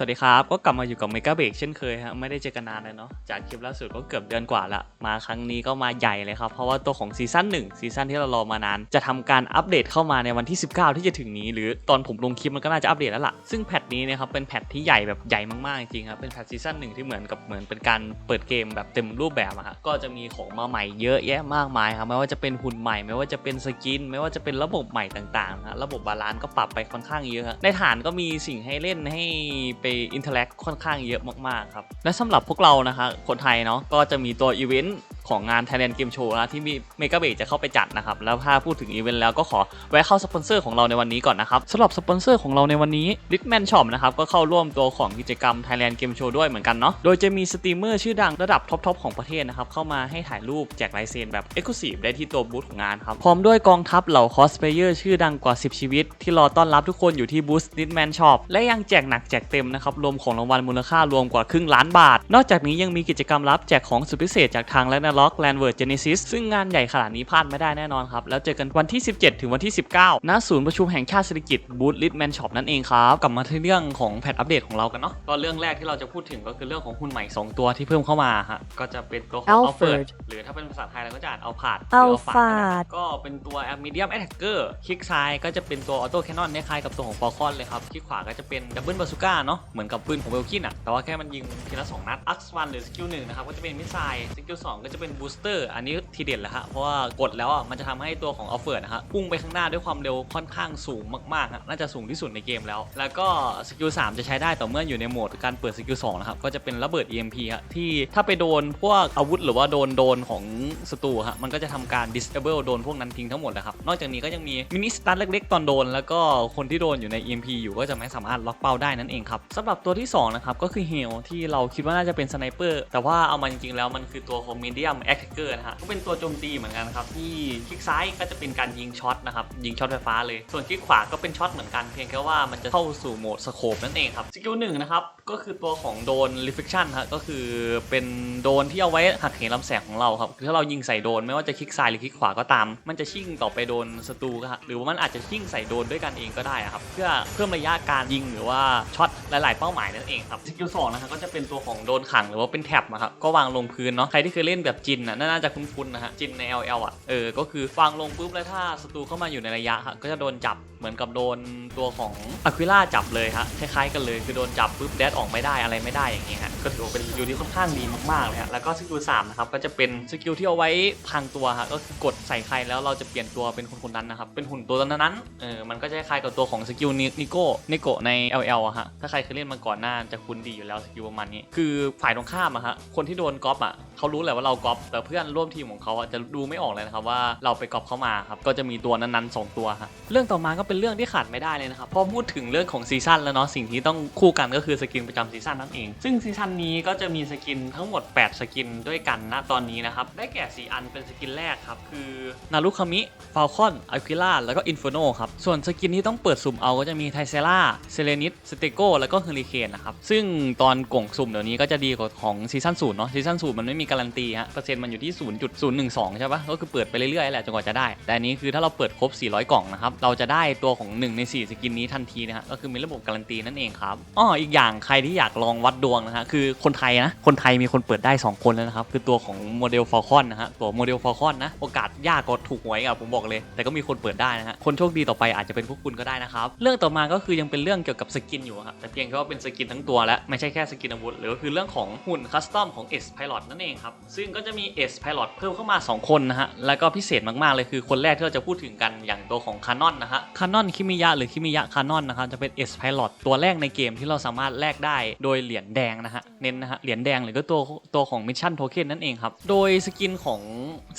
สวัสดีครับ ก็กลับมาอยู่กับเมกาเบรกเช่นเคยฮะไม่ได้เจอกันนานเลยเนาะจากคลิปล่าสุดก็เกือบเดือนกว่าละ มาครั้งนี้ก็มาใหญ่เลยครับ เพราะว่าตัวของซีซั่น1ซีซั่นที่เรารอมานาน จะทำการอัปเดตเข้ามาในวันที่ 19 ที่จะถึงนี้ หรือตอนผมลงคลิปมันก็น่าจะอัปเดตแล้วล่ะ ซึ่งแพทนี้นะครับเป็นแพทที่ใหญ่แบบใหญ่มากๆจริงครับเป็นแพทซีซั่นหนึ่งที่เหมือนกับเหมือนเป็นการเปิดเกมแบบเต็มรูปแบบอะฮะก็จะมีของมาใหม่เยอะแยะมากมายครับไม่ว่าจะเป็นหุ่นใหม่ไม่ว่าจะเป็นสกิน ไม่ว่าจะเป็นระบบใหม่ต่างๆฮะระบบบาลานซ์ก็ปรับไปค่อนข้างเยอะในฐานก็มีสิ่งให้เล่นให้ไปอินเทอร์แอคค่อนข้างเยอะมากๆครับและสำหรับพวกเรานะคะคนไทยเนาะก็จะมีตัวอีเวนต์ ของงาน Thailand Game Show นะที่มีเมกาเบจะเข้าไปจัดนะครับ แล้วถ้าพูดถึงอีเวนต์แล้วก็ขอแวะเข้าสปอนเซอร์ของเราในวันนี้ก่อนนะครับสำหรับสปอนเซอร์ของเราในวันนี้ Litman Shop นะครับก็เข้าร่วมตัวของกิจกรรม Thailand Game Show ด้วยเหมือนกันเนาะโดยจะมีสตรีมเมอร์ชื่อดังระดับท็อปๆของประเทศนะครับเข้ามาให้ถ่ายรูปแจกลายเซ็นแบบ Exclusive ได้ที่ตัวบูธของงานครับพร้อมด้วยกองทัพเหล่าคอสเพลเยอร์ชื่อดังกว่า 10 ชีวิต ที่รอต้อนรับทุกคนอยู่ที่บูธ Litman Shop และยังแจกหนักแจกเต็มนะครับรวมของรางวัลมูลค่ารวมกว่าครึ่งล้านบาท นอกจากนี้ยังมีกิจกรรมรับแจกของสุดพิเศษจากทาง l a n d l o c k Landward Genesis ซึ่งงานใหญ่ขนาดนี้พลาดไม่ได้แน่นอนครับ แล้วเจอกันวันที่ 17 ถึงวันที่ 19 ณ ศูนย์ประชุมแห่งชาติเศรษฐกิจบูธลิทแมนช็อปนั่นเองครับ กลับมาที่เรื่องของแพทอัปเดตของเรากันเนาะก็เรื่องแรกที่เราจะพูดถึงก็คือเรื่องของหุ้นใหม่ 2 ตัวที่เพิ่มเข้ามาฮะก็จะเป็นตัวของ Alfred Alfred หรือถ้าเป็นภาษาไทยเราก็จะอ่าน Alphard หรือ Alphard ก็เป็นตัว Medium Attacker คลิกซ้ายก็จะเป็นตัว Auto Cannon คล้ายๆกับตัวของ Falcon เลยครับคลิกขวาก็จะเป็น Double Bazooka เนาะเหมือนกับปืนของเวลกินอะแต่ว่าแค่มันยิงทีละ2นัด Axe 1หรือสกิล1นะครับก็จะเป็นมิสไซล์สกิล2ก็จะเป็น Booster อันนี้ทีเด็ดเลยฮะเพราะว่ากดแล้วอะมันจะทำให้ตัวของ Alfred นะฮะพุ่งไปข้างหน้าด้วยความเร็วค่อนข้างสูงมากๆฮะน่าจะสูงที่สุดในเกมแล้ว แล้วก็สกิล3จะใช้ได้ต่อเมื่ออยู่ในโหมดการเปิดสกิล2นะครับก็จะเป็นระเบิด EMP ฮะที่ถ้าไปโดนพวกอาวุธหรือว่าโดนโดนของศัตรูฮะมันก็จะทำการ disable โดนพวกนั้นทิ้งทั้งหมดนะครับนอกจากนี้ก็ยังมีมินิสตันเล็กๆตอนโดน แล้วก็คนที่โดนอยู่ใน EMP อยู่ก็จะไม่สามารถล็อกเป้าได้นั่นเองครับสำหรับตัวที่2นะครับก็คือเฮลที่เราคิดว่าน่าจะเป็นสไนเปอร์แต่ว่าเอามาจริงๆแล้วมันคือตัวของ medium attacker นะฮะก็เป็นตัวโจมตีเหมือนกันครับที่คลิกซ้ายก็จะเป็นการยิงช็อตนะครับยิงช็อตไฟฟ้าเลย ส่วนคลิกขวาก็เป็นช็อตเหมือนกันเพียงแค่ว่ามันจะเข้าสู่โหมดสโคปนั่นเองครับสกิลหนึ่งนะครับ ก็คือตัวของโดน reflection ฮะก็คือเป็นโดนที่เอาไว้หักเหลำแสงของเราครับคือถ้าเรายิงใส่โดนไม่ว่าจะคลิกซ้ายหรือคลิกขวาก็ตาม มันจะชิ่งต่อไปโดนศัตรูก็ฮะหรือว่ามันอาจจะชิ่งใส่โดนด้วยกันเองก็ได้ครับ เพื่อเพิ่มระยะการยิงหรือว่าช็อตหลาย ๆ เป้าหมายนั่นเองครับสกิลสองนะครับก็จะเป็นตัวของโดนขังหรือว่าเป็นแท็บนะครับก็วางลงพื้นเนาะใครที่เคยเล่นแบบจินน่ะน่าจะคุ้นๆนะฮะจินใน LL อะเออก็คือวางลงปุ๊บแล้วถ้าศัตรูเข้ามาอยู่ในระยะครับก็จะโดนจับเหมือนกับโดนตัวของอะควิล่าจับเลยฮะคล้ายๆกันเลยคือโดนจับปุ๊บแดดออกไม่ได้อะไรไม่ได้อย่างเงี้ยฮะก็ถือว่าเป็นสกิลที่ค่อนข้างดีมากๆเลยฮะแล้วก็สกิลสามนะครับก็จะเป็นสกิลที่เอาไว้พังตัวฮะก็คือกดใส่ใครแล้วเราจะเปลี่ยนตัวเป็นคนคนนั้นนะครับเป็นหุ่นตัวนั้นเออมันก็จะคล้ายกับตัวของสกิลนิโก้นิโกใน LL อะฮะถ้าใครเคยเล่นมาก่อนหน้าจะคุ้นดีอยู่แล้วสกิลประมาณนี้ คือฝ่ายตรงข้ามอะฮะคนที่โดนก๊อปอะเขารู้แหละว่าเราก๊อปแต่เพื่อนร่วมทีมของเขาอะจะดูไม่ออกเลยนะครับว่าเราไปก๊อปเข้ามาครับก็จะมีตัวนั้นๆสองตัวฮะเรื่องต่อมาก็เป็นเรื่องที่ขาดไม่ได้เลยนะครับพอพูดถึงเรื่องของซีซั่นแล้วเนาะสิ่งที่ต้องคู่กันก็คือสกินประจำซีซั่นนั่นเอง ซึ่งซีซั่นนี้ก็จะมีสกินทั้งหมด 8 สกินด้วยกันณตอนนี้นะครับ ได้แก่ 4 อันเป็นสกินแรกครับ คือนารุคามิฟาลคอนอะควิล่าแล้วก็อินฟโนครับ ส่วนสกินที่ต้องเปิดสุ่มเอาก็จะมีไทเซล่าเซเลนิสสเตโกแล้วก็เฮลิเคนนะครับ ซึ่งตอนกล่องสุ่มเดี๋ยวนี้ก็จะดีกว่าของซีซั่นศูนย์เนาะซีซั่นศูนย์มันไม่มีการันตีฮะเปอร์เซ็นต์มันอยู่ที่ 0.012 ใช่ปะก็คือเปิดไปเรื่อยๆแหละจนกว่าจะได้ แต่อันนี้คือถ้าเราเปิดครบ 400 กล่องนะครับเราจะได้ตัวของ 1 ใน 4 สกินนี้ทันทีนะฮะก็คือมีระบบการันตีนั่นเองครับอ้ออีกอย่างใครที่อยากลองวัดดวงนะฮะคือคนไทยนะ คนไทยมีคนเปิดได้ 2 คนแล้วนะครับ คือตัวของโมเดลฟอลคอนนะฮะตัวโมเดลฟอลคอนนะโอกาสยากกว่าถูกหวยอะผมบอกเลย แต่ก็มีคนเปิดได้นะฮะคนโชคดีต่อไปอาจจะเป็นพวกคุณก็ได้นะครับ เรื่องต่อมาก็คือยังเป็นเรื่องเกี่ยวกับสกินอยู่ครับแต่เพียงแค่ว่าเป็นสกินทั้งตัวและไม่ใช่แค่สกินอาวุธหรือก็คือเรื่องของหุ่นคัสตอมของ S Pilot นั่นเองครับซึ่งก็จะมี S Pilot เพิ่มเข้ามา 2 คนนะฮะแล้วก็พิเศษมากๆเลยคือคนแรกที่เราจะพูดถึงกันอย่างตัวของคานอนนะฮะคานอนคิมิยะหรือคิมิยะคานอนนะครับจะเป็น S Pilot ตัวแรกในเกมที่เราสามารถแลกได้ โดยเหรียญแดงนะฮะเน้นนะฮะเหรียญแดงหรือก็ตัวตัวของมิชชั่นโทเค็นนั่นเองครับ โดยสกินของ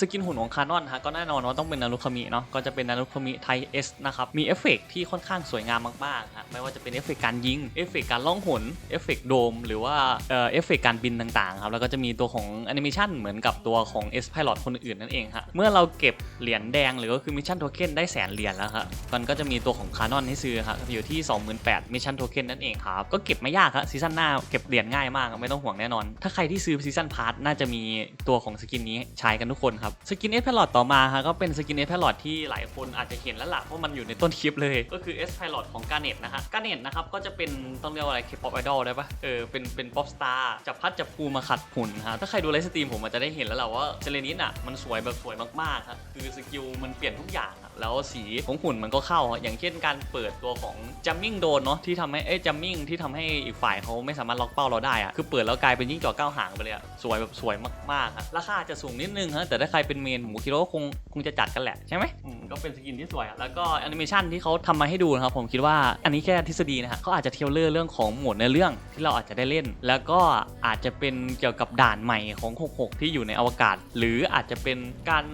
สกินหุ่นของคานอนฮะก็แน่นอนว่าต้องเป็นนารุคามิเนาะก็จะเป็นนารุคามิไทเอสนะครับมีเอฟเฟกต์ที่ค่อนข้างสวยงามมากๆฮะไม่ว่าจะเป็นเอฟเฟกต์การยิงเอฟเฟกต์การล่องหนเอฟเฟกต์โดม หรือว่าเอ่อเอฟเฟกต์การบินต่างๆครับแล้วก็จะมีตัวของแอนิเมชันเหมือนกับตัวของ S Pilot คนอื่นนั่นเองฮะเมื่อเราเก็บเหรียญแดงหรือก็คือมิชชั่นโทเค็นได้แสนเหรียญแล้วครับมันก็จะมีตัวของคานอนให้ซื้อครับอยู่ที่ 28,000มิชชั่นโทเค็นนั่นเองครับก็เก็บไม่ยากครับซีซั่นหน้าเก็บเหรียญง่ายมากไม่ต้องห่วงแน่นอน ถ้าใครที่ซื้อซีซั่นพาร์ทน่าจะมีตัวของสกินนี้ใช้กันทุกคนครับสกินเอสพลอตต่อมาครับก็เป็นสกินเอสพลอตที่หลายคนอาจจะเห็นแล้วล่ะเพราะมันอยู่ในต้นคลิปเลย ก็คือเอสพลอตของการเน็ตนะฮะการเน็ตนะครับก็จะเป็นต้องเรียกว่าอะไรเคป๊อปไอดอลได้ปะเออเป็นเป็นป๊อปสตาร์จับพัดจับภูมาขัดหุ่นฮะถ้าใครดูไลฟ์สตรีมผมอาจจะได้เห็นแล้วแหละว่าเซเลนิสอะมันสวยแบบสวยมากๆครับคือสกิลมันเปลี่ยนทุกอย่างแล้วสีของหุ่นมันก็เข้าอย่างเช่นการเปิดตัวของจัมมิ่งโดนเนาะที่ทำให้เอ้จัมมิ่งที่ทำให้อีกฝ่ายเขาไม่สามารถล็อกเป้าเราได้อะคือเปิดแล้วกลายเป็นยิ่งจ่อก้าวหางไปเลยอะสวยแบบสวยมากๆอะราคาอาจจะสูงนิดนึงฮะแต่ถ้าใครเป็นเมนผมคิดว่าคงคงจะจัดกันแหละใช่ไหมอืมก็เป็นสกินที่สวยอะแล้วก็แอนิเมชันที่เขาทำมาให้ดูนะครับผมคิดว่าอันนี้แค่ทฤษฎีนะฮะเขาอาจจะเทรลเลอร์เรื่องของหมวดในอเรื่องที่เราอาจจะได้เล่น แล้วก็อาจจะเป็นเกี่ยวกับด่านใหม่ของ 66 ที่อยู่ในอวกาศ หรืออาจจะเป็นการ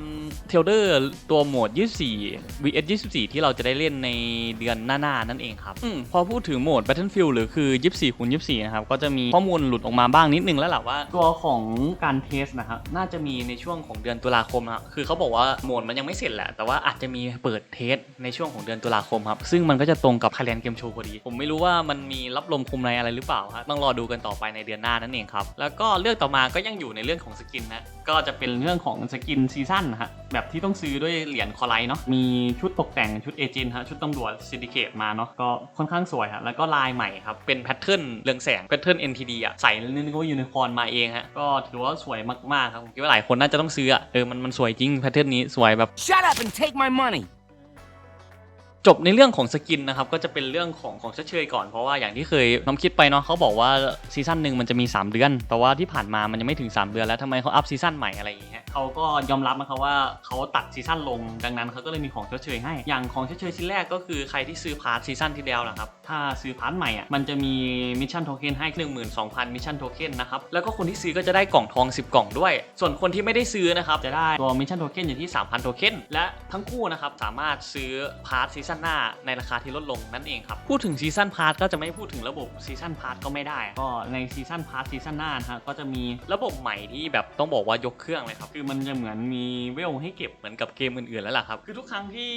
เทรลเลอร์ตัวโหมด 24 vs 24 ที่เราจะได้เล่นในเดือนหน้าๆนั่นเองครับอมพอพูดถึงโหมด Battlefield หรือคือ 24คูณ24นะครับก็จะมีข้อมูลหลุดออกมาบ้างนิดนึงแล้วแหละว่า ตัวของการเทสนะครับน่าจะมีในช่วงของเดือนตุลาคมครับคือเขาบอกว่าโหมดมันยังไม่เสร็จแหละแต่ว่าอาจจะมีเปิดเทสในช่วงของเดือนตุลาคมครับซึ่งมันก็จะตรงกับ Thailand Game Show พอดี ผมไม่รู้ว่ามันมีรับลมคุมในอะไรหรือเปล่าครับต้องรอดูกันต่อไปในเดือนหน้านั่นเองครับแล้วก็เรื่องต่อมาก็ยังอยู่ในเรื่องของสกินนะก็จะเป็นเรื่องของสกินซีซั่นนะฮะแบบที่ต้องซื้อด้วยเหรียญคอไลท์เนาะมีชุดตกแต่งชุดเอเจนต์ฮะชุดตำรวจซินดิเคตมาเนาะก็ค่อนข้างสวยฮะแล้วก็ลายใหม่ครับเป็นแพทเทิร์นเรืองแสงแพทเทิร์น NTD อะใส่แล้วนึกว่ายูนิคอร์นมาเองฮะก็ถือว่าสวยมากๆครับผมคิดว่าหลายคนน่าจะต้องซื้ออะเออมันมันสวยจริงแพทเทิร์นนี้สวยแบบ Shut up and take my money. จบในเรื่องของสกินนะครับก็จะเป็นเรื่องของของชดเชยก่อนเพราะว่าอย่างที่เคยน้องคิดไปเนาะเขาบอกว่าซีซั่นหนึ่งมันจะมี 3 เดือน แต่ว่าที่ผ่านมามันยังไม่ถึง 3 เดือนแล้วทำไมเขาอัพซีซั่นใหม่อะไรอย่างเงี้ยเขาก็ยอมรับนะครับว่าเขาตัดซีซั่นลงดังนั้นเขาก็เลยมีของชดเชยให้ อย่างของชดเชยชิ้นแรกก็คือใครที่ซื้อพาร์ทซีซั่นที่แล้วนะครับถ้าซื้อพาร์ทใหม่อะมันจะมีมิชชั่นโทเค็นให้12,000มิชชั่นโทเค็นนะครับแล้วก็คนที่ซื้อก็จะได้กล่องทอง 10 กล่องด้วย ส่วนคนที่ไม่ได้ซื้อนะครับจะได้ตัวมิชชั่นโทเค็นอยู่ที่3,000โทเค็นและทั้งคู่นะครับสามารถซื้อพาร์ทซีซั่นหน้าในราคาที่ลดลงนั่นเองครับ พูดถึงซีซั่นพาร์ทก็จะไม่พูดถึงระบบซีซั่นพาร์ทก็ไม่ได้ ก็ในซีซั่นพาร์ทซีซั่นหน้านะฮะก็จะมีระบบใหม่ที่แบบต้องบอกว่ายกเครื่องเลยครับ คือมันจะเหมือนมีเวลให้เก็บเหมือนกับเกมอื่นๆแล้วล่ะครับ คือทุกครั้งที่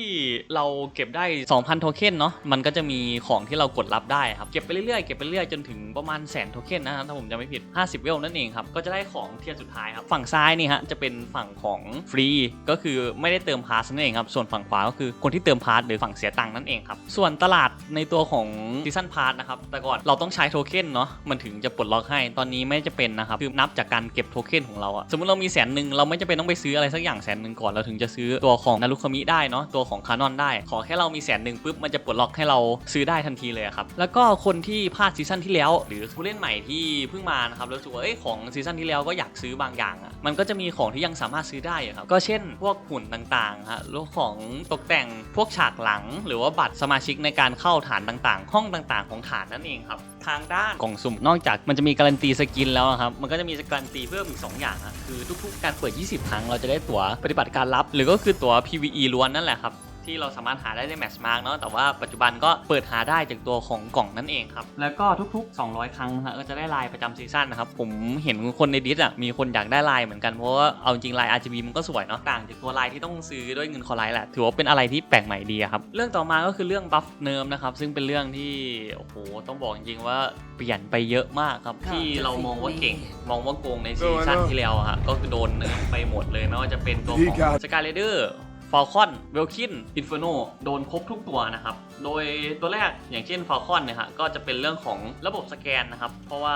เราเก็บได้ 2,000 โทเค็นเนาะ มันก็จะมีของที่เรากดรับได้ครับ เก็บไปเรื่อยๆ เก็บไปเรื่อยจนถึงประมาณแสนโทเค็นนะครับถ้าผมจำไม่ผิด 50 เวลนั่นเองครับ ก็จะได้ของเทียร์สุดท้ายครับ ฝั่งซ้ายนี่ฮะจะเป็นฝั่งของฟรี ก็คือไม่ได้เติมพาสนั่นเองครับ ส่วนฝั่งขวาก็คือคนที่เติมพาสหรือฝั่งเสียตังค์นั่นเองครับ ส่วนตลาดในตัวของซีซันพาสนะครับ แต่ก่อนเราต้องใช้โทเค็นเนาะมันถึงจะปลดล็อกให้ ตอนนี้ไม่จะเป็นนะครับ คือนับจากการเก็บโทเค็นของเราอะสมมติเรามีแสนหนึ่งเราไม่จำเป็นต้องไปซื้ออะไรสักอย่างแสนหนึ่งก่อนเราถึงจะซื้อตัวของนารุคามิได้เนาะตัวของคานอนได้ ขอแค่เรามีแสนหนึ่งปุ๊บมันจะปลดล็อกให้เราซื้อได้ทันทีเลยครับแล้วก็คนที่พลาดซีซั่นที่แล้ว หรือผู้เล่นใหม่ที่เพิ่งมานะครับแล้วรู้สึกว่าเอ้ยของซีซั่นที่แล้วก็อยากซื้อบางอย่างอะมันก็จะมีของที่ยังสามารถซื้อได้ครับก็เช่น พวกหุ่นต่างๆฮะแล้วของตกแต่งพวกฉากหลังหรือว่าบัตรสมาชิกในการเข้าฐานต่างๆ ห้องต่างๆ ของฐานนั่นเองครับทางด้านกล่องสุ่มนอกจากมันจะมีการันตีสกินแล้วครับมันก็จะมีการันตีเพิ่มอีกสองอย่างคือทุกๆ การเปิด 20 ครั้งเราจะได้ตั๋วปฏิบัติการลับ หรือก็คือตั๋ว PVE ล้วนนั่นแหละครับ ที่เราสามารถหาได้ในแมชมาร์กเนาะแต่ว่าปัจจุบันก็เปิดหาได้จากตัวของกล่องนั่นเองครับ แล้วก็ทุกๆ 200 ครั้งนะฮะก็จะได้ลายประจำซีซั่นนะครับ ผมเห็นคนในดิสอะมีคนอยากได้ลายเหมือนกันเพราะว่าเอาจริงลาย RGB มันก็สวยเนาะต่างจากตัวลายที่ต้องซื้อด้วยเงินคอไลท์แหละถือว่าเป็นอะไรที่แปลกใหม่ดีอะครับเรื่องต่อมาก็คือเรื่องบัฟเนิร์มนะครับซึ่งเป็นเรื่องที่โอ้โหต้องบอกจริงๆว่าเปลี่ยนไปเยอะมากครับที่เรามองว่าเก่ง มองว่าโกงในซีซั่นที่แล้วอะฮะก็คือโดนเนิร์ฟไปหมดเลยไม่ว่าจะเป็นตัวของสกาเลเดอร์ ฟอลคอนเวลคินอินฟ r โนโดนครบทุกตัวนะครับ โดยตัวแรกอย่างเช่นฟอลคอนเนี่ยฮะก็จะเป็นเรื่องของระบบสแกนนะครับ เพราะว่า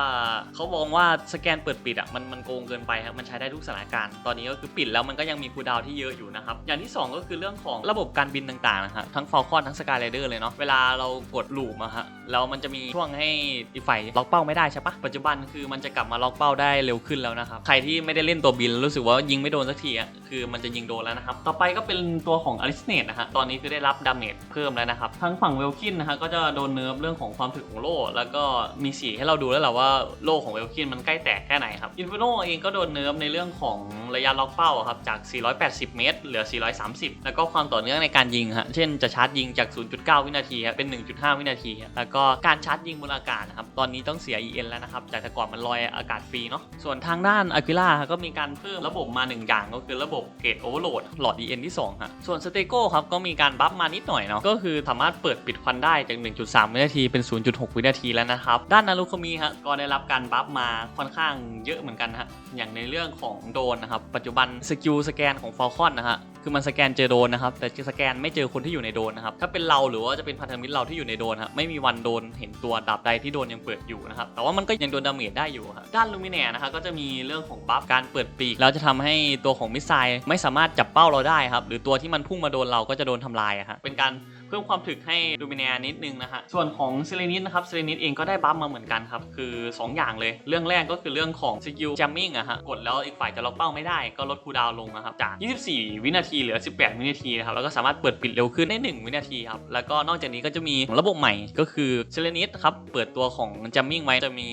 เขามองว่าสแกนเปิดปิดอะมันมันโกงเกินไปครับมันใช้ได้ทุกสถานการณ์ตอนนี้ก็คือปิดแล้วมันก็ยังมีคูดาวที่เยอะอยู่นะครับ อย่างที่ 2 ก็คือเรื่องของระบบการบินต่างๆนะฮะทั้งฟอลคอนทั้งสกายไรเดอร์เลยเนาะเวลาเรากดลูปอะฮะแล้วมันจะมีช่วงให้อีกฝ่ายล็อกเป้าไม่ได้ใช่ปะปัจจุบันคือมันจะกลับมาล็อกเป้าได้เร็วขึ้นแล้วนะครับใครที่ไม่ได้เล่นตัวบินรู้สึกว่ายิงไม่โดนสักทีอะคือมันจะยิงโดนแล้วนะครับต่อไปก็เป็นตัวของอลิสเนตนะฮะตอนนี้คือได้รับดาเมจเพิ่มแล้วนะครับทั้งฝั่งเวลคินนะฮะก็จะโดนเนิร์ฟเรื่องของความถึกของโล่แล้วก็มีสีให้เราดูแล้วแหละว่าโล่ของเวลคินมันใกล้แตกแค่ไหนครับอินฟิโนเองก็โดนเนิร์ฟในเรื่องของระยะล็อกเป้าครับจาก 480 เมตร เหลือ 430 แล้วก็ความต่อเนื่องในการยิงฮะเช่นจะชาร์จยิงจาก 0.9 วินาทีฮะเป็น 1.5 วินาที แล้วก็การชาร์จยิงบนอากาศนะครับตอนนี้ต้องเสีย EN แล้วนะครับจากแต่ก่อนมันลอยอากาศฟรีเนาะส่วนทางด้านอากิล่าก็มีการเพิ่มระบบมาหนึ่งอย่างก็คือระบบเกตโอเวอร์โหลดหลอด EN ที่ 2 2ฮะส่วนสเตโก้ครับก็มีการบัฟมานิดหน่อยเนาะก็คือสามารถเปิดปิดควันได้จาก 1.3 วินาทีเป็น 0.6 วินาทีแล้วนะครับ ด้านนารุคามิฮะก็ได้รับการบัฟมาค่อนข้างเยอะเหมือนกันฮะอย่างในเรื่องของโดนนะครับปัจจุบันสกิลสแกนของฟอลคอนนะฮะ คือมันสแกนเจอโดนนะครับแต่สแกนไม่เจอคนที่อยู่ในโดนนะครับถ้าเป็นเราหรือว่าจะเป็นพันธมิตรเราที่อยู่ในโดนครับไม่มีวันโดนเห็นตัวดาบใดที่โดนยังเปิดอยู่นะครับแต่ว่ามันก็ยังโดนดาเมจได้อยู่ครับด้านลูมิเนียนะครับก็จะมีเรื่องของบัฟการเปิดปีกแล้วจะทำให้ตัวของมิสไซล์ไม่สามารถจับเป้าเราได้ครับหรือตัวที่มันพุ่งมาโดนเราก็จะโดนทำลายครับเป็นการ พิ่มความถึกให้ลูมิเนียนิดนึงนะฮะ ส่วนของเซเลนิสนะครับเซเลนิสเองก็ได้บัฟมาเหมือนกันครับ คือ 2 อย่างเลย เรื่องแรกก็คือเรื่องของสกิลจัมมิ่งอะฮะ กดแล้วอีกฝ่ายจะล็อกเป้าไม่ได้ก็ลดคูดาวลงนะครับ จาก 24 วินาทีเหลือ 18 วินาทีนะครับ แล้วก็สามารถเปิดปิดเร็วขึ้นได้ 1 วินาทีครับ แล้วก็นอกจากนี้ก็จะมีระบบใหม่ก็คือเซเลนิสครับ เปิดตัวของจัมมิ่งไว้จะมี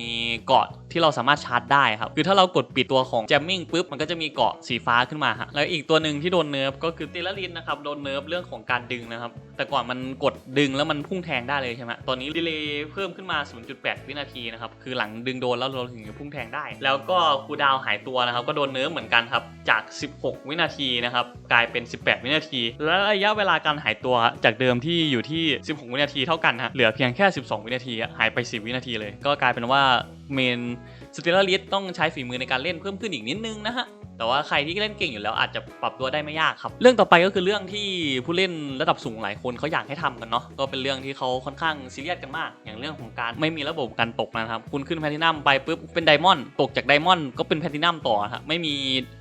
เกาะที่เราสามารถชาร์จได้ครับ คือถ้าเรากดปิดตัวของแจมมิ่งปุ๊บมันก็จะมีเกาะสีฟ้าขึ้นมาฮะ แล้วอีกตัวหนึ่งที่โดนเนิร์ฟก็คือติลลินนะครับ โดนเนิร์ฟเรื่องของการดึงนะครับ แต่ก่อนมันกดดึงแล้วมันพุ่งแทงได้เลยใช่ไหมตอนนี้ดีเลย์เพิ่มขึ้นมา 0.8 วินาทีนะครับคือหลังดึงโดนแล้วเราถึงจะพุ่งแทงได้ แล้วก็คูดาวหายตัวนะครับก็โดนเนิร์ฟเหมือนกันครับจาก 16 วินาทีนะครับกลายเป็น 18 วินาที และระยะเวลาการหายตัวจากเดิมที่อยู่ที่ 16 วินาทีเท่ากันฮะเหลือเพียงแค่ 12 วินาทีอะหายไป 10 วินาทีเลย ก็กลายเป็นว่าเมนสเตลลิสต้องใช้ฝีมือในการเล่นเพิ่มขึ้นอีกนิดนึงนะฮะ แต่ว่าใครที่เล่นเก่งอยู่แล้วอาจจะปรับตัวได้ไม่ยากครับ เรื่องต่อไปก็คือเรื่องที่ผู้เล่นระดับสูงหลายคนเขาอยากให้ทำกันเนาะก็เป็นเรื่องที่เขาค่อนข้างซีเรียสกันมาก อย่างเรื่องของการไม่มีระบบการตกนะครับคุณขึ้นแพลตินัมไปปุ๊บเป็นไดมอนด์ตกจากไดมอนด์ก็เป็นแพลตินัมต่อครับไม่มี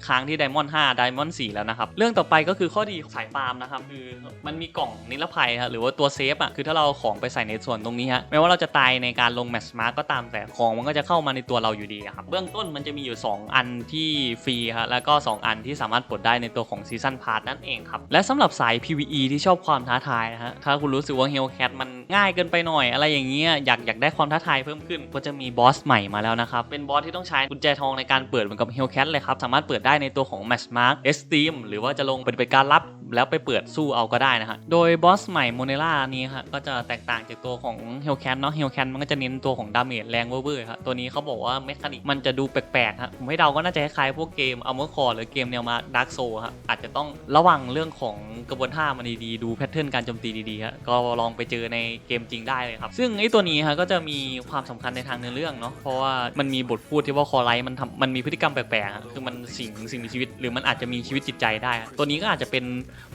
ค้างที่ไดมอนด์5ไดมอนด์4แล้วนะครับเรื่องต่อไปก็คือข้อดีของสายฟาร์มนะครับคือมันมีกล่องนิรภัยครับหรือว่าตัวเซฟอะคือถ้าเราของไปใส่ในส่วนตรงนี้ฮะไม่ว่าเราจะตายในการลงแมตช์มาร์กก็ตามแต่ของมันก็จะเข้ามาในตัวเราอยู่ดีครับเบื้องต้นมันจะมีอยู่ 2 อันที่ฟรีครับแล้วก็ 2 อันที่สามารถปลดได้ในตัวของซีซันพาร์นั่นเองครับ และสำหรับสาย PVE ที่ชอบความท้าทายนะฮะ ถ้าคุณรู้สึกว่า Hellcat มันง่ายเกินไปหน่อย อะไรอย่างเงี้ย อยากอยากได้ความท้าทายเพิ่มขึ้น ก็จะมีบอสใหม่มาแล้วนะครับ เป็นบอสที่ต้องใช้กุญแจทองในการเปิดเหมือนกับ Hellcat เลยครับ สามารถเปิดได้ในตัวของ Match Mark Esteem หรือว่าจะลงเป็นการรับ แล้วไปเปิดสู้เอาก็ได้นะฮะ โดยบอสใหม่โมเนล่านี้ฮะก็จะแตกต่างจากตัวของ Hellcat เนาะ Hellcat มันก็จะเน้นตัวของดาเมจแรงเวอร์ๆครับตัวนี้เขาบอกว่าเมคานิกมันจะดูแปลกๆฮะผมให้เดาก็น่าจะคล้ายๆพวกเกม Armor Core หรือเกมแนวมา Dark Soul ฮะอาจจะต้องระวังเรื่องของกระบวนท่ามันดีๆดูแพทเทิร์นการโจมตีดีๆฮะก็ลองไปเจอในเกมจริงได้เลยครับซึ่งไอ้ตัวนี้ฮะก็จะมีความสำคัญในทางเนื้อเรื่องเนาะเพราะว่ามันมีบทพูดที่ว่าคอไลท์มันทำมันมีพฤติกรรมแปลกๆคือมันสิ่งสิ่งมีชีวิต หรือมันอาจจะมีชีวิตจิตใจได้ ตัวนี้ก็อาจจะเป็น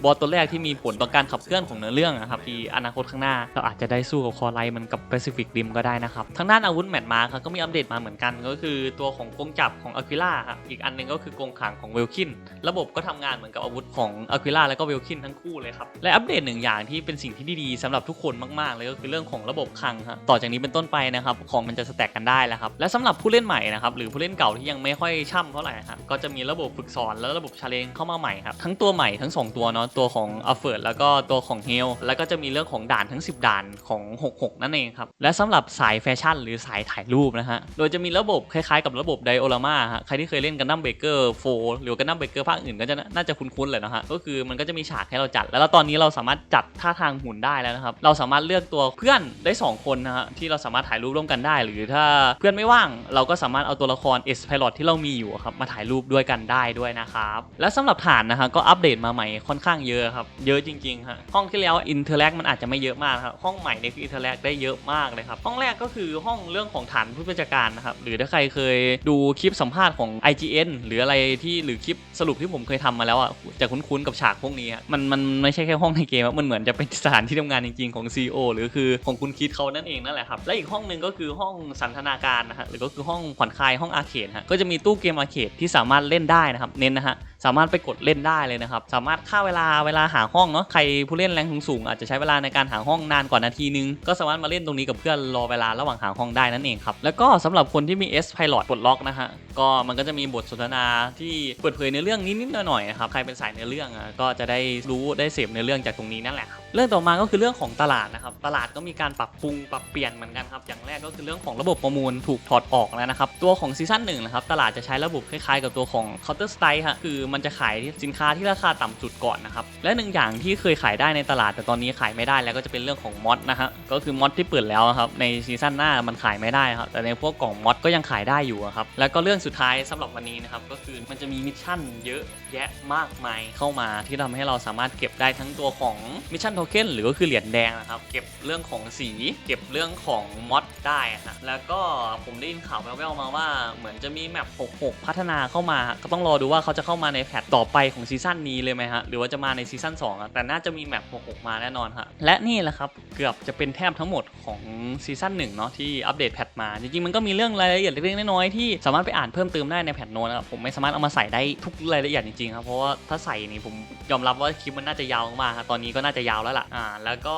บอสตัวแรกที่มีผลต่อการขับเคลื่อนของเนื้อเรื่องอะครับที่อนาคตข้างหน้าเราอาจจะได้สู้กับคอไลมันกับ Pacific Rim ก็ได้นะครับทางด้านอาวุธแมทมาครับก็มีอัปเดตมาเหมือนกัน ก็คือตัวของกรงจับของอ q ิล่าครับอีกอันหนึงก็คือกรงขังของเวลคินระบบก็ทำงานเหมือนกับอาวุธของอ q ิล่าแล้วก็เวลคินทั้งคู่เลยครับและอัปเดตหนึ่งอย่างที่เป็นสิ่งที่ดีๆสำหรับทุกคนมากๆ เลยก็คือเรื่องของระบบคลังครับต่อจากนี้เป็นต้นไปนะครับของมันจะสแต็กกันได้แล้วครับและสำหรับผู้เล่นใหม่นะครับหรือผู้เล่นเก่าที่ยังไม่ค่อยช่ำเท่าไหร่ครับก็จะมีระบบฝึกสอนและระบบชาเลนเข้ามาใหม่ครับทั้งตัวใหม่ทั้งสองตัวเนาะตัวของอัลเฟิร์ดแล้วก็ตัวของเฮลแล้วก็จะมีเรื่องของด่านทั้ง 10 ด่านของ 66 นั่นเองครับ และสำหรับสายแฟชั่นหรือสายถ่ายรูปนะฮะ โดยจะมีระบบคล้ายๆกับระบบไดโอรามาฮะใครที่เคยเล่นกันดั้มเบเกอร์โฟหรือกันดั้มเบเกอร์ภาคอื่นก็จะน่าจะคุ้นๆเลยนะฮะก็คือมันก็จะมีฉากให้เราจัด แล้วตอนนี้เราสามารถจัดท่าทางหุ่นได้แล้วนะครับเราสามารถเลือกตัวเพื่อนได้ 2 คนนะฮะที่เราสามารถถ่ายรูปร่วมกันได้ หรือถ้าเพื่อนไม่ว่าง เราก็สามารถเอาตัวละครเอสไพลอตที่เรามีอยู่ครับมาถ่ายรูปด้วยกันได้ด้วยนะครับและสำหรับฐานนะฮะก็อัปเดตมาใหม่ค่อนข้างเยอะครับ เยอะจริงๆฮะห้องที่แล้วอินเทอร์แลกมันอาจจะไม่เยอะมากครับห้องใหม่เนี่ยคืออินเทอร์แลกได้เยอะมากเลยครับห้องแรกก็คือห้องเรื่องของฐานผู้บัญชาการนะครับหรือถ้าใครเคยดูคลิปสัมภาษณ์ของ IGN หรืออะไรที่หรือคลิปสรุปที่ผมเคยทำมาแล้วอะจะคุ้นๆกับฉากพวกนี้มันมันไม่ใช่แค่ห้องในเกมมันเหมือนจะเป็นสถานที่ทำงานจริงๆของ CEO หรือคือของคุณคิดเขานั่นเองนั่นแหละครับและอีกห้องหนึ่งก็คือห้องสันทนาการนะฮะหรือก็คือห้องผ่อนคลายห้องอาเคดฮะก็จะมีตู้เกมอาเคดที่สามารถเล่นได้นะครับเน้นนะฮะสามารถไปกดเล่นได้เลยนะครับสามารถค่าเวลาเวลาหาห้องเนาะใครผู้เล่นแรงสูงๆอาจจะใช้เวลาในการหาห้องนานกว่านาทีนึง ก็สามารถมาเล่นตรงนี้กับเพื่อนรอเวลาระหว่างหาห้องได้นั่นเองครับ แล้วก็สำหรับคนที่มี S Pilot ปลดล็อกนะฮะก็มันก็จะมีบทสนทนาที่เปิดเผยในเรื่องนิดๆหน่อยๆนะครับใครเป็นสายในเรื่องอะก็จะได้รู้ได้เสพในเรื่องจากตรงนี้นั่นแหละครับ เรื่องต่อมาก็คือเรื่องของตลาดนะครับ ตลาดก็มีการปรับปรุงปรับเปลี่ยนเหมือนกันครับ อย่างแรกก็คือเรื่องของระบบประมูลถูกถอดออกแล้วนะครับ ตัวของซีซั่นหนึ่งนะครับ ตลาดจะใช้ระบบคล้ายๆกับตัวของ Counter Strike ฮะ คือมันจะขายสินค้าที่ราคาต่ำสุดก่อนนะครับ และหนึ่งอย่างที่เคยขายได้ในตลาด แต่ตอนนี้ขายไม่ได้แล้วก็จะเป็นเรื่องของมอดนะฮะ ก็คือมอดที่เปิดแล้วครับ ในซีซั่นหน้ามันขายไม่ได้ครับ แต่ในพวกกล่องมอดก็ยังขายได้อยู่ครับ แล้วก็เรื่องสุดท้ายสำหรับวันนี้นะครับ ก็คือมันจะมีมิชชั่นเยอะแยะมากมายเข้ามาที่ทำให้เราสามารถเก็บได้ทั้งตัวของมิชชั่นทเค็นหรือก็คือเหรียญแดงนะครับ เก็บเรื่องของสี เก็บเรื่องของมอดได้อะฮะแล้วก็ผมได้ยินข่าวแว่วๆมาว่าเหมือนจะมีแมป66 พัฒนาเข้ามาก็ต้องรอดูว่าเขาจะเข้ามาในแพทต่อไปของซีซั่นนี้เลยไหมฮะหรือว่าจะมาในซีซั่น2อแต่น่าจะมีแมป66 มาแน่นอนฮะและนี่แหละครับเกือบจะเป็นแทบทั้งหมดของซีซั่นหนึ่งเนาะที่อัปเดตแพทมาจริงๆมันก็มีเรื่องรายละเอียดเล็กๆน้อยๆที่สามารถไปอ่านเพิ่มเติมได้ในแพทโน้ตนะครับผมไม่สามารถเอามาใส่ได้ทุกรายละเอียดจริงๆครับเพราะว่าถ้าใส่นี่ผมยอมรับว่าคลิปมันน่าจะยาวมากครับตอนนี้ก็น่าจะยาวแล้วล่ะ อ่า แล้วก็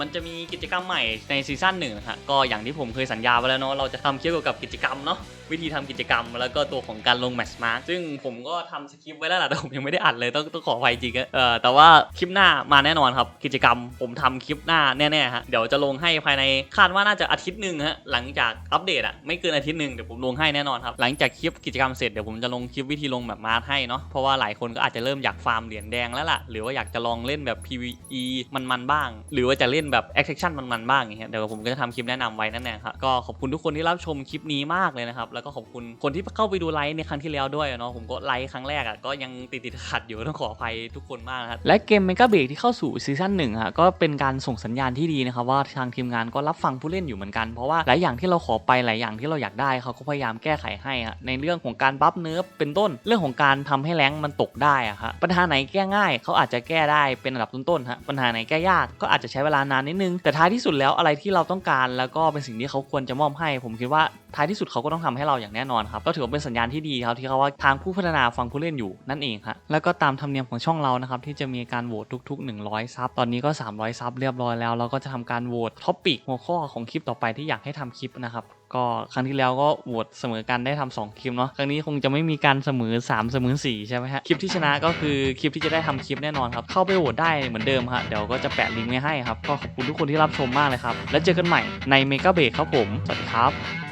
มันจะมีกิจกรรมใหม่ในซีซั่นหนึ่งนะฮะ ก็อย่างที่ผมเคยสัญญาไว้แล้วเนาะ เราจะทำเกี่ยวกับกิจกรรมเนาะ วิธีทำกิจกรรม แล้วก็ตัวของการลงแมชมาร์กซึ่งผมก็ทำสคริปต์ไว้แล้วล่ะ แต่ผมยังไม่ได้อัดเลยต้องต้องขออภัยจริงอะเออแต่ว่าคลิปหน้ามาแน่นอนครับ กิจกรรมผมทำคลิปหน้าแน่ๆฮะ เดี๋ยวจะลงให้ภายในคาดว่าน่าจะอาทิตย์หนึ่งฮะ หลังจากอัปเดตอะไม่เกินอาทิตย์หนึ่งเดี๋ยวผมลงให้แน่นอนครับ หลังจากคลิปกิจกรรมเสร็จเดี๋ยวผมจะลงคลิปวิธีลงแบบมาร์กให้เนาะ เพราะว่าหลายคนก็อาจจะเริ่มอยากฟาร์มเหรียญแดงแล้วล่ะ หรือว่าอยากจะลองเล่นแบบ PVE มันๆบ้าง หรือว่าจะเล่นแบบ Action มันๆบ้างอย่างเงี้ยเดี๋ยวผมก็จะทำคลิปแนะนำไว้นั่นแหละครับก็ขอบคุณทุกคนที่รับชมคลิปนี้มากเลยนะครับแล้วก็ขอบคุณคนที่เข้าไปดูไลฟ์ในครั้งที่แล้วด้วยเนาะผมก็ไลฟ์ครั้งแรกอะก็ยังติดติดขัดอยู่ต้องขออภัยทุกคนมากนะครับและเกม Mega Break ที่เข้าสู่ซีซั่นหนึ่งฮะก็เป็นการส่งสัญญาณที่ดีนะครับว่าทางทีมงานก็รับฟังผู้เล่นอยู่เหมือนกันเพราะว่าหลายอย่างที่เราขอไปหลายอย่างที่เราอยากได้เขาก็พยายามแก้ไขให้ฮะในเรื่องของการบัฟเนิร์ฟเป็นต้นเรื่องของการทำให้แรงมันตกได้อะฮะปัญหาไหนแก้ง่ายเขาอาจจะแก้ได้เป็นอันดับต้นๆฮะปัญหาไหนแก้ยากก็อาจจะใช้เวลานานนิดนึง แต่ท้ายที่สุดแล้วอะไรที่เราต้องการ แล้วก็เป็นสิ่งที่เขาควรจะมอบให้ ผมคิดว่าท้ายที่สุดเขาก็ต้องทำให้เราอย่างแน่นอนครับก็ถือว่าเป็นสัญญาณที่ดีครับที่เขาว่าทางผู้พัฒนาฟังผู้เล่นอยู่นั่นเองฮะแล้วก็ตามธรรมเนียมของช่องเรานะครับที่จะมีการโหวตทุก ๆ 100 ซับตอนนี้ก็ 300 ซับเรียบร้อยแล้วเราก็จะทำการโหวตท็อปิกหัวข้อของคลิปต่อไปที่อยากให้ทำคลิปนะครับก็ครั้งที่แล้วก็โหวตเสมอกันได้ทำสองคลิปเนาะครั้งนี้คงจะไม่มีการเสมอ 3 เสมอ 4 ใช่ไหมฮะ คลิปที่ชนะก็คือคลิปที่จะได้ทำคลิปแน่นอนครับ เข้าไปโหวตได้เหมือนเดิมฮะ เดี๋ยวก็จะแปะลิงก์ไว้ให้ครับ ก็ขอบคุณทุกคนที่รับชมมากเลยครับ แล้วเจอกันใหม่ในเมกาเบรกครับผม สวัสดีครับ